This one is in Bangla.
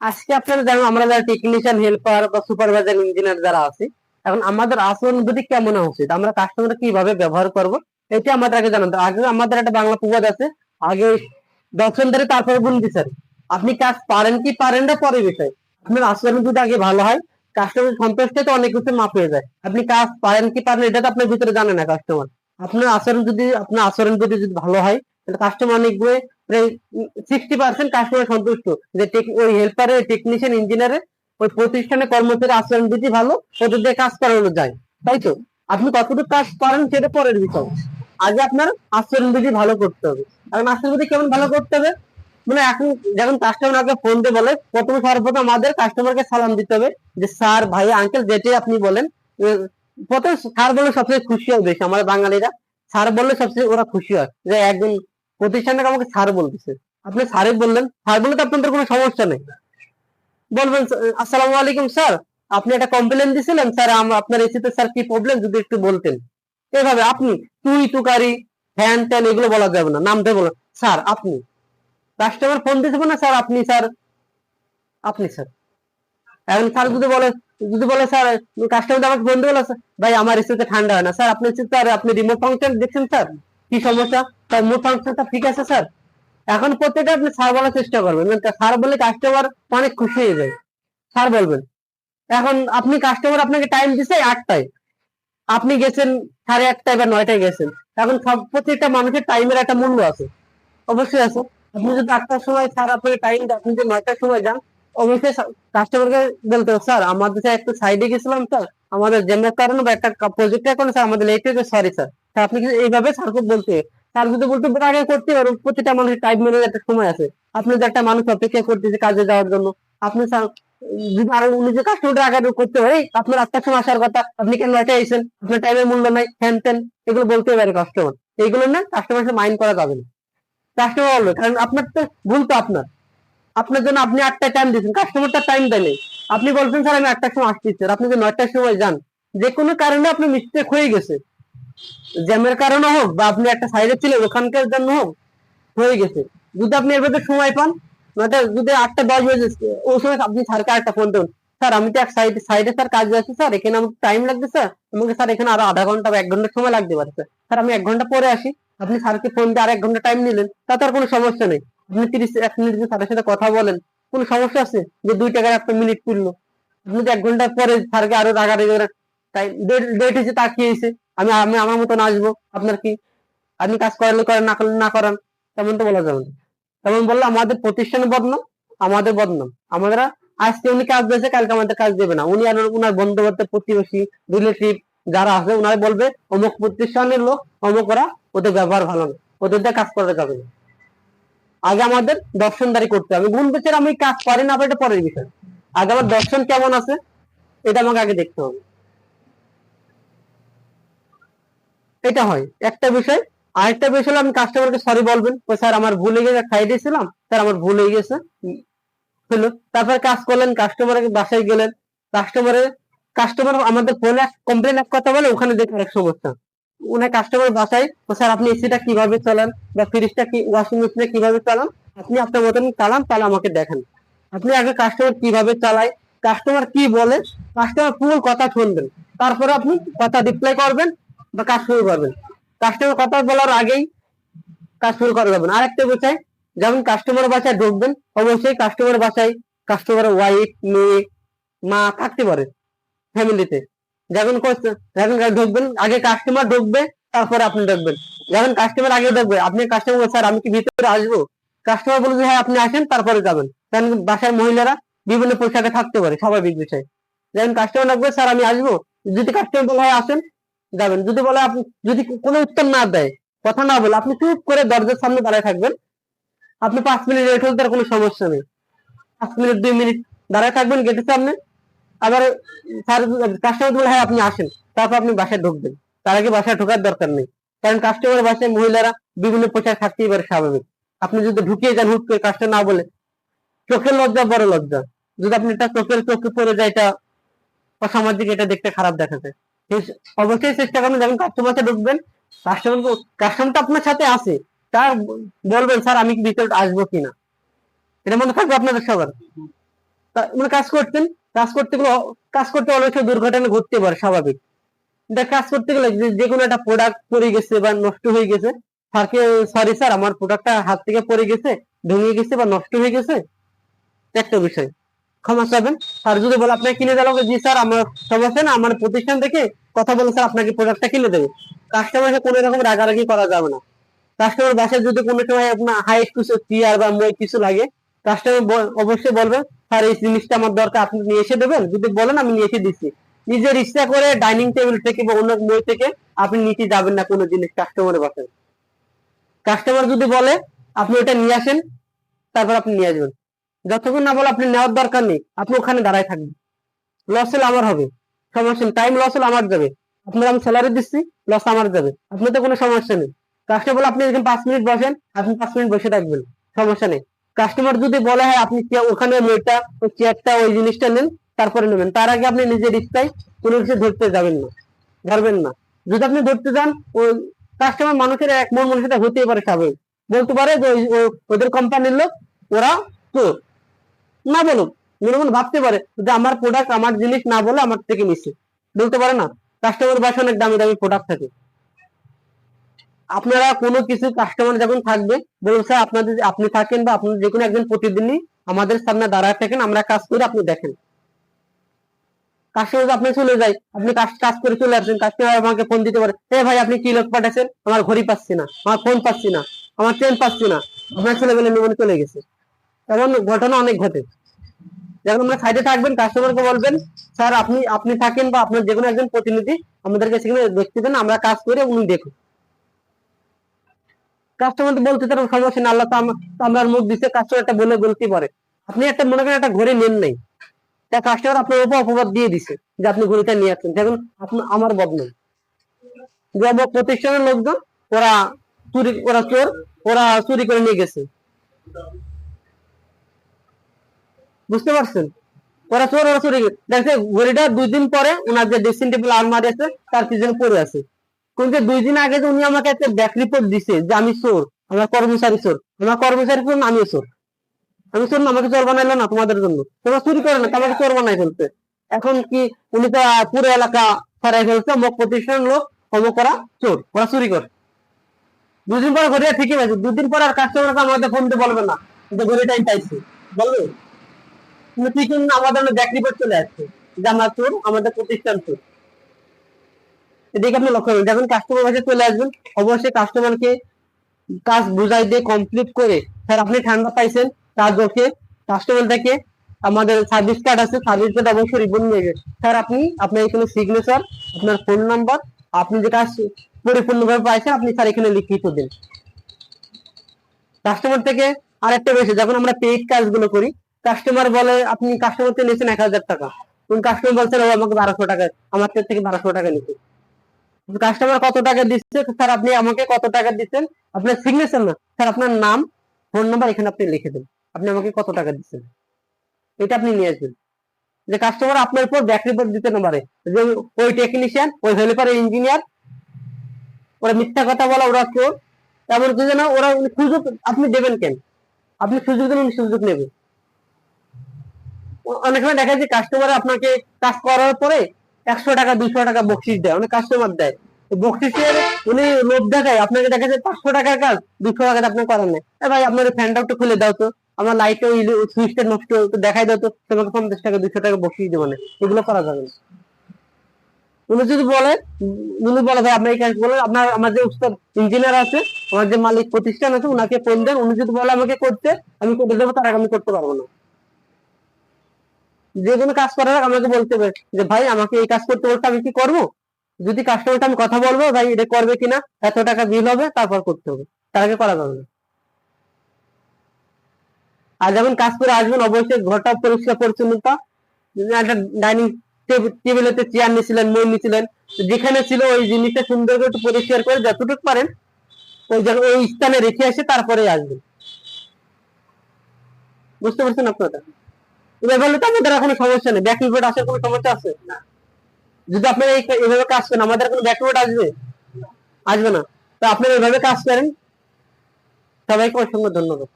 আজকে আপনারা জানেন, আমরা যারা টেকনিশিয়ান হেল্পার বা সুপারভাইজার ইঞ্জিনিয়ার যারা আছে, এখন আমাদের আচরণ যদি কেমন হওয়া উচিত? আমরা কাস্টমার কীভাবে ব্যবহার করব? এটা আমাদের আগে জানাতে আগে আমাদের একটা বাংলা প্রবাদ আছে, আগে দর্শন ধরে তারপরে গুণ বিচার। আপনি কাজ পারেন কি পারেন না, পরে বিষয় আপনার আচরণ যদি আগে ভালো হয় কাস্টমার সন্তুষ্ট তো অনেক কিছু মাপ হয়ে যায়। আপনি কাজ পারেন কি পারেন এটা তো আপনার ভিতরে জানে না কাস্টমার আপনার আচরণ যদি আপনার আচরণ যদি যদি ভালো হয়, তাহলে কাস্টমার অনেকগুলো প্রায় সিক্সটি পার্সেন্ট কাস্টমার সন্তুষ্ট। যে ওই হেল্পারের টেকনিশিয়ান ইঞ্জিনিয়ারের ওই প্রতিষ্ঠানে কর্মচারী আচরণ যদি ভালো ওদের দিয়ে কাজ করানো যায়। তাই তো? আপনি কতটুকু কাজ পারেন সেটা পরের বিষয়। আগে আপনার আচরণ বিধি ভালো করতে হবে। এখন আচরণ বিধি কেমন ভালো করতে হবে? মানে এখন যখন কাস্টমার ফোন দিয়ে বলে, প্রথমে সর্বপ্রথম আমাদের কাস্টমারকে সালাম দিতে হবে যে, স্যার, ভাই আঙ্কেল যেটাই আপনি বলেন প্রথমে স্যার বললে সবচেয়ে খুশি হবে বেশি। আমাদের বাঙালিরা স্যার বললে সবচেয়ে ওরা খুশি হয় যে, একজন প্রতিষ্ঠানে আমাকে স্যার বলতেছে। আপনি স্যারে বললেন, স্যার বললে তো আপনাদের কোনো সমস্যা নেই। বলবেন আসসালামু আলাইকুম, স্যার। আপনি একটা কমপ্লেন দিছিলেন, স্যার আপনার এসিতে স্যার, কি প্রবলেম যদি একটু বলতেন। এভাবে আপনি তুই, তুকারি, ফ্যান, ট্যান এগুলো বলা যাবে না, নাম দিয়ে বলো। স্যার, আপনি। কাস্টমার ফোন দিতে না স্যার, আপনি স্যার আপনি, স্যার। এখন স্যার যদি বলে যদি বলে, স্যার কাস্টমার আমাকে ফোন দিয়ে ভাই, আমার এসিতে ঠান্ডা হয় না। স্যার, আপনি স্যার আপনি রিমোট ফাংশন দেখছেন, স্যার? কি সমস্যা? তার মোট ফাংশনটা ঠিক আছে, স্যার? এখন প্রত্যেকটা আপনি স্যার বলার চেষ্টা করবেন। স্যার বলে কাস্টমার অনেক খুশি হয়ে যায়। স্যার বলবেন, এখন আপনি কাস্টমার আপনাকে টাইম দিছে আটটায়। আপনি গেছেন সাড়ে আটটায় বা নয়টায় গেছেন। এখন সব প্রত্যেকটা মানুষের টাইমের একটা মূল্য আছে। অবশ্যই আছে। আপনি যদি আটটার সময় স্যার আপনাকে টাইম আপনি যদি নয়টার সময় যান, অবশ্যই কাস্টমারকে বলতে হবে স্যার আমাদের একটু সাইডে গেছিলাম স্যার আমাদের জ্যামের কারণে বা একটা প্রজেক্টের কারণে স্যার আমাদের লেট হয়েছে সরি স্যার আপনি এইভাবে স্যারকে বলতে স্যার যদি বলতে আগে করতে পারো। প্রতিটা মানুষের টাইম মেনে একটা সময় আছে। আপনি যে একটা মানুষ অপেক্ষা করতেছে কাজে যাওয়ার জন্য, আপনি যদি আরও উনি যে কাস্টমারটা আগে করতে পারে আপনার আটটার সময় আসার কথা, আপনি কেন নয়টায় এসেছেন আপনার টাইমের মূল্য নাই হ্যান ত্যান এগুলো বলতে পারে কাস্টমার এইগুলো না কাস্টমার মাইন্ড করা যাবে না। কাস্টমার বলবে, কারণ আপনার তো ভুল তো আপনার। আপনার জন্য আপনি আটটায় টাইম দিচ্ছেন কাস্টমারটা টাইম দেয় আপনি বলছেন, স্যার, আমি আটটার সময় স্যার আপনি যে নয়টার সময় যান, যে কোনো কারণে আপনি মিস্টেক হয়ে গেছে। জ্যামের কারণে হোক বা আপনি একটা সাইডে ছিলেন ওখানকার জন্য হোক, হয়ে গেছে। যদি আপনি এর ভেতরে সময় পান নয়টা যদি আটটা দশ বাজে ওই সময় আপনি স্যারকে একটা ফোন দেবেন। স্যার, আমি তো এক সাইডে সাইডে স্যার কাজে আছি, স্যার, এখানে আমাকে টাইম লাগবে স্যার আমাকে স্যার এখানে আরও আধা ঘণ্টা বা এক ঘণ্টা সময় লাগতে পারে, স্যার। আমি এক ঘণ্টা পরে আসি, আপনি স্যারকে ফোন দিয়ে আর এক ঘণ্টা টাইম নিলেন, তাতে আর কোনো সমস্যা নেই। আপনি তিরিশ, এক মিনিট স্যারের সাথে কথা বলেন, কোনো সমস্যা আছে? যে দুই টাকার একটা মিনিট তুললো। আপনি এক ঘণ্টা পরে স্যারকে আরও রাগারাগি টাইম ডেট এসে তাকিয়েছে আমি আমি আমার মতন আসব। আপনার কি? আপনি কাজ করালে করেন, না করলে না করান, তেমন তো বলা যাবে না। তেমন বললে আমাদের প্রতিষ্ঠানের বদনাম, আমাদের বদনাম। আমরা আজকে উনি কাজ দিয়েছে, কালকে আমাদের কাজ দেবে না। উনি আর উনার বন্ধু বান্ধব প্রতিবেশী রিলেটিভ যারা আছে ওনারা বলবে, অমুক প্রতিষ্ঠানের লোক, অমুক ওরা ওদের ব্যবহার ভালো না। ওদের দিয়ে কাজ করা যাবে না। আগে আমাদের দর্শনদারি করতে হবে। গুণ বিচার আমি কাজ পারি না এটা পরের বিষয়। আগে আমার দর্শন কেমন আছে, এটা আমাকে আগে দেখতে হবে। এটা হয়। একটা বিষয়, আরেকটা বিষয় হলো আপনি কাস্টমারকে সরি বলবেন, ও স্যার আমার ভুল হয়ে গেছে খাই দিয়েছিলাম, স্যার আমার ভুল হয়ে গেছে হলো, তারপর কাজ করলেন কাস্টমারের বাসায় গেলেন কাস্টমারের কাস্টমার আমাদের ফোনে কমপ্লেন এক কথা বলে, ওখানে দেখে এক সমস্যা। উনি কাস্টমার বাসায়, ও স্যার আপনি এসিটা কীভাবে চালান, বা ফ্রিজটা কি ওয়াশিং মেশিনটা কীভাবে চালান, আপনি আপনার মতন চালান, তাহলে আমাকে দেখেন। আপনি আগে কাস্টমার কীভাবে চালায় কাস্টমার কি বলে কাস্টমার পুরো কথা শুনবেন। তারপরে আপনি কথা রিপ্লাই করবেন বা কাজ শুরু করবেন। কাস্টমার কথা বলার আগেই কাজ শুরু করা যাবে না আরেকটা বোঝায় যেমন কাস্টমার বাসায় ঢুকবেন, অবশ্যই কাস্টমার বাসায় কাস্টমার ওয়াইফ মেয়ে, মা থাকতে পারে ফ্যামিলিতে যখন কস- যখন ঢুকবেন, আগে কাস্টমার ঢুকবে, তারপরে আপনি ঢুকবেন। যখন কাস্টমার আগে ঢুকবে, আপনি কাস্টমার স্যার, আমি কি ভিতরে আসব? কাস্টমার বলবে হ্যাঁ আপনি আসেন, তারপরে যাবেন। কারণ বাসার মহিলারা বিভিন্ন পোশাকে থাকতে পারে, স্বাভাবিক বিষয়। যখন কাস্টমার ডাকবে স্যার, আমি আসব। যদি কাস্টমার বলে, হয়, আসেন যাবেন। যদি বলে আপনি, যদি কোনো উত্তর না দেয়, কথা না বলে, আপনি চুপ করে দরজার সামনে দাঁড়ায় থাকবেন। আপনি পাঁচ মিনিট রেট হলে তার কোনো সমস্যা নেই। পাঁচ মিনিট, দুই মিনিট দাঁড়ায় থাকবেন গেটের সামনে। আবার কাস্টমার বলে হ্যাঁ আপনি আসেন। তারপর আপনি বাসায় ঢুকবেন। তার আগে বাসায় ঢোকার দরকার নেই। কারণ কাস্টমার বাসায় মহিলারা বিভিন্ন পোশাক থাকতেই পারে স্বাভাবিক। আপনি যদি ঢুকিয়ে যান হুট করে কাস্টমার না বলে, চোখের লজ্জা, বড় লজ্জা। যদি আপনি এটা চোখের চোখে পড়ে যায়, এটা অসামাজিক, এটা দেখতে খারাপ সেই- অবশ্যই চেষ্টা করবেন যখন কাস্টমার ঢুকবেন কাস্টমার কাস্টমার তো আপনার সাথে আছে। তার বলবেন, স্যার, আমি ভিতরে আসব কিনা? এটা মনে থাকবে আপনাদের সবার। মানে কাজ করতেন, কাজ করতে গেলে কাজ করতে সময় দুর্ঘটনা ঘটতে পারে, স্বাভাবিক। দেখ কাজ করতে গেলে যে- যে কোনো একটা প্রোডাক্ট পড়ে গেছে বা নষ্ট হয়ে গেছে স্যারকে সরি স্যার আমার প্রোডাক্টটা হাত থেকে পড়ে গেছে, ভেঙে গেছে বা নষ্ট হয়ে গেছে? একটা বিষয়। ক্ষমা চাবেন স্যার, যদি বলে আপনাকে কিনে দিলাম জি স্যার, আমার সমস্যা না আমার প্রতিষ্ঠান থেকে কথা বলে স্যার আপনাকে প্রোডাক্টটা কিনে দেবে। কাস্টমারকে কোনো রকম রাগারাগি করা যাবে না। কাস্টমার বাসায় যদি কোনো সময় আপনার হাই কিছু চেয়ার বা মই কিছু লাগে কাস্টমার অবশ্যই বলবেন স্যার, এই জিনিসটা আমার দরকার, আপনি নিয়ে এসে দেবেন? যদি বলেন, আমি নিয়ে এসে দিচ্ছি। নিজের ইচ্ছা করে ডাইনিং টেবিল থেকে বা অন্য মই থেকে আপনি নিতে যাবেন না কোনো জিনিস কাস্টমারের বাসায়। কাস্টমার যদি বলে, আপনি ওটা নিয়ে আসেন, তারপর আপনি নিয়ে আসবেন। যতক্ষণ না বলে আপনি নেওয়ার দরকার নেই, আপনি ওখানে দাঁড়ায় থাকবেন। লস হলে আমার হবে। সমস্যা নেই টাইম লস হলে আমার যাবে। আপনার আমি স্যালারি দিচ্ছি লস আমার যাবে। আপনার তো কোনো সমস্যা নেই। কাস্টমার বলে আপনি এখানে পাঁচ মিনিট বসেন, আপনি পাঁচ মিনিট বসে থাকবেন। সমস্যা নেই। কাস্টমার যদি বলে হ্যাঁ আপনি ওখানে মেয়েটা, ওই চেয়ারটা ওই জিনিসটা নেন, তারপরে নেবেন। তার আগে আপনি নিজের ইচ্ছায় কোনো কিছু ধরতে যাবেন না। ধরবেন না। যদি আপনি ধরতে যান, ওই কাস্টমার মানুষের এক মন মানুষের হতেই পারে স্বাভাবিক। বলতে পারে যে ওদের কোম্পানির লোক, ওরা চোর না বলুক মনে মনে ভাবতে পারে যে আমার প্রোডাক্ট আমার জিনিস না বলে আমার থেকে নিচ্ছে। বলতে পারে না? কাস্টমার বাসা অনেক দামি দামি প্রোডাক্ট থাকে। আপনারা কোনো কিছু কাস্টমার যখন থাকবে, বলুন স্যার আপনাদের আপনি থাকেন বা আপনি যে কোনো একজন প্রতিদিনই আমাদের সামনে দাঁড়ায় থাকেন, আমরা কাজ করি আপনি দেখেন। কাস্টমার আপনি চলে যাই, আপনি কাজ কাজ করে চলে আসছেন কাস্টমার আমাকে ফোন দিতে পারে, এ ভাই, আপনি কি লোক পাঠাচ্ছেন আমার ঘড়ি পাচ্ছি না, আমার ফোন পাচ্ছি না, আমার ট্রেন পাচ্ছি না। আপনার ছেলে বেলে নিয়ে চলে গেছে। এমন ঘটনা অনেক ঘটে। যখন আমরা সাইডে থাকবেন কাস্টমারকে বলবেন, স্যার, আপনি আপনি থাকেন বা আপনার যে কোনো একজন প্রতিনিধি আমাদেরকে সেখানে দেখতে দেন, আমরা কাজ করে উনি দেখুন। কাস্টমার বলতে তার সমস্যা না আল্লাহ তো আম- তো আমার মুখ দিচ্ছে কাস্টমারটা বলে বলতে পারে। আপনি একটা, মনে করেন একটা ঘড়ি নেন নাই, তা কাস্টমার আপনার উপর অপবাদ দিয়ে দিছে যে আপনি ঘড়িটা নিয়ে আসছেন। দেখুন, আপনি, আমার বদনাম আমার প্রতিষ্ঠানের লোকজন, ওরা চুরি, ওরা চোর, ওরা চুরি করে নিয়ে গেছে। বুঝতে পারছেন? ওরা চোর ওরা চুরি দেখছে, ঘড়িটা দুই দিন পরে ওনার যে ড্রেসিং টেবিল আলমারি আছে, তার পিছনে পড়ে আছে। কিন্তু দুই দিন আগে যে উনি আমাকে একটা ব্যাক রিপোর্ট দিছে যে আমি চোর, আমার কর্মচারী চোর, আমার কর্মচারী চোর না আমিও চোর। আমি চোর না, আমাকে চোর বানাইলো না তোমাদের জন্য। তোমরা চুরি করে না, তোমাকে চোর বানাই ফেলছে। এখন কি উনি তো পুরো এলাকা ছাড়াই ফেলছে, অমুক প্রতিষ্ঠান লোক, অমুক করা চোর, ওরা চুরি করে। দুদিন পরে ঘড়িটা ঠিকই আছে দুদিন পরে আর কাস্টমারকে আমাদের ফোন দিয়ে বলবে না যে ঘড়িটাই চাইছে বলবে? ঠিক আমাদের ব্যাক রিপোর্ট চলে আসছে। যে আমরা আমাদের প্রতিষ্ঠান চোর এদিকে আপনি লক্ষ্য করবেন যখন কাস্টমার কাছে চলে আসবেন। অবশ্যই কাস্টমারকে কাজ বুঝাই দিয়ে কমপ্লিট করে স্যার আপনি ঠান্ডা পাইছেন তার দোষে কাস্টমারটাকে আমাদের সার্ভিস কার্ড আছে সার্ভিস কার্ড অবশ্যই রিপোর্ট নিয়ে স্যার আপনি, আপনার এখানে সিগনেচার আপনার ফোন নাম্বার আপনি যে কাজ পরিপূর্ণভাবে পাইছেন, আপনি স্যার এখানে লিখিত দিন। কাস্টমার থেকে আরেকটা বেশি যখন আমরা পেইড কাজগুলো করি কাস্টমার বলে, আপনি কাস্টমার থেকে নিয়েছেন এক হাজার টাকা। কোন কাস্টমার বলছেন, ও, আমাকে বারোশো টাকা, আমার থেকে বারোশো টাকা নিচ্ছে কাস্টমার কত টাকা দিচ্ছে? স্যার, আপনি আমাকে কত টাকা দিচ্ছেন? আপনার সিগনেচার না। স্যার, আপনার নাম ফোন নাম্বার এখানে আপনি লিখে দেন। আপনি আমাকে কত টাকা দিচ্ছেন? এটা আপনি নিয়ে আসবেন। যে কাস্টমার আপনার উপর ব্যাক রিপোর্ট দিতে না পারে। যে ওই টেকনিশিয়ান ওই হেল্পার ইঞ্জিনিয়ার ওরা মিথ্যা কথা বলা, ওরা কেউ এমন কি যেন ওরা সুযোগ, আপনি দেবেন কেন? আপনি সুযোগ দেবেন সুযোগ নেবে। ও- অনেক সময় দেখা যায় কাস্টমার আপনাকে কাজ করার পরে একশো টাকা, দুইশো টাকা বকশিস দেয়, অনেক কাস্টমার দেয়। বকশিসের উনি লোভ দেখায়, আপনাকে দেখা যায় পাঁচশো টাকার কাজ দুশো আপনি করেন না। ভাই, আপনার ফ্যানটা একটু খুলে দাও তো। আমার লাইটটা সুইচটা নষ্ট দেখাই দাও তো, তোমাকে পঞ্চাশ টাকা দুশো টাকা বকশিস দেবো না। এগুলো করা যাবে না। উনি যদি বলে, উনি বলে, ভাই, আপনি এই কাজ বলেন আপনার, আমার যে উস্তাদ ইঞ্জিনিয়ার আছে, আমার যে মালিক প্রতিষ্ঠান আছে, উনাকে ফোন দেন। উনি যদি বলে আমাকে করতে, আমি করে দেবো, তার আমি করতে পারব না। যে কোনো কাজ করার আমাকে বলতে হবে যে, ভাই, আমাকে এই কাজ করতে বলতে আমি কি করব? যদি কাস্টমারটা আমি কথা বলব, ভাই, এটা করবে কিনা? এত টাকা বিল হবে, তারপর করতে হবে। তার আগে করা যাবে না। আর যখন কাজ করে আসবেন, অবশ্যই ঘরটা পরিষ্কার, পরিচ্ছন্নতা। একটা ডাইনিং টেবিলেতে চেয়ার নিয়েছিলেন মই নিয়েছিলেন। যেখানে ছিল ওই জিনিসটা সুন্দর করে একটু পরিষ্কার করে যতটুকু পারেন, ওই জায়গা, ওই স্থানে রেখে আসে তারপরে আসবেন। বুঝতে পারছেন আপনারা? এবার বললে তো আমাদের কোনো সমস্যা নেই। ব্যাক রিপোর্ট আসার কোনো সমস্যা আছে? যদি আপনারা এইভাবে এভাবে কাজ করেন আমাদের কোনো ব্যাক রিপোর্ট আসবে আসবে না। তো আপনারা এইভাবে কাজ করেন। সবাইকে অসংখ্য ধন্যবাদ।